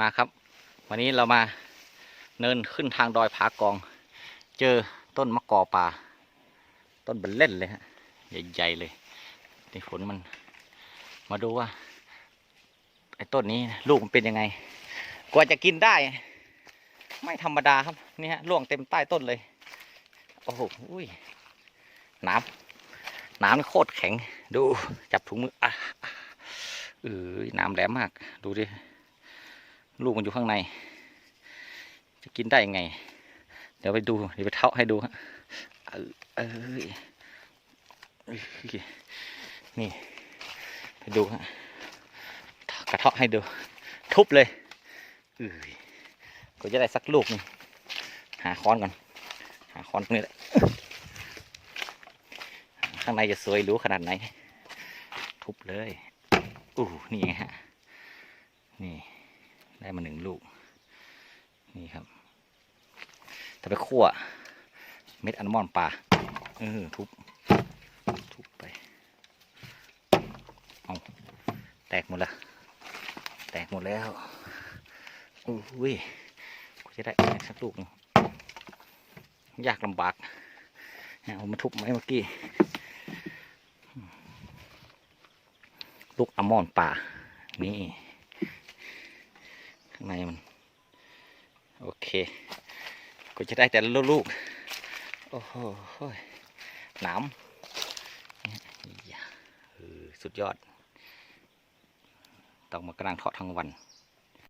มาครับ วันนี้เรามาเนินขึ้นทางดอยผากอง เจอต้นมะกอป่า ต้นเบลเล่นเลยฮะใหญ่ๆเลยนี่ผลมันมาดูว่าไอ้ต้นนี้ลูกมันเป็นยังไง กว่าจะกินได้ ไม่ธรรมดาครับนี่ฮะล่วงเต็มใต้ต้นเลยโอ้โหอุ้ยน้ำน้ำโคตรแข็ง ดูจับถุงมืออะอะเออน้ำแหลมมาก ดูดิ ลูกมันอยู่ข้างใน จะกินได้ยังไง เดี๋ยวไปดู เดี๋ยวไปเท่าให้ดูฮะเออเอยเอ้ยนี่ ไปดูฮะกระเทาะให้ดู ทุบเลยเอ้ยก็จะได้สักลูกหนึงหาค้อนก่อน หาค้อนตรงนี้แหละข้างในจะสวยหรู้ขนาดไหน ทุบเลยอู้นี่ไงฮะ นี่ ได้มาหนึ่งลูก นี่ครับ ถ้าไปคั่ว เม็ดอัลมอนด์ป่าเออทุบ ทุบไป เอาแตกหมดล้วแตกหมดแล้วอุ้ยกูจะได้สักลูกนึงยากลำบากเนี่ยผมมาทุบไม้เมื่อกี้ ลูกอัลมอนด์ป่า นี่ ในมัน โอเค ก็จะได้แต่ลูกๆ โอ้โหหนามสุดยอด ต้องมากลังเทาะทั้งวัน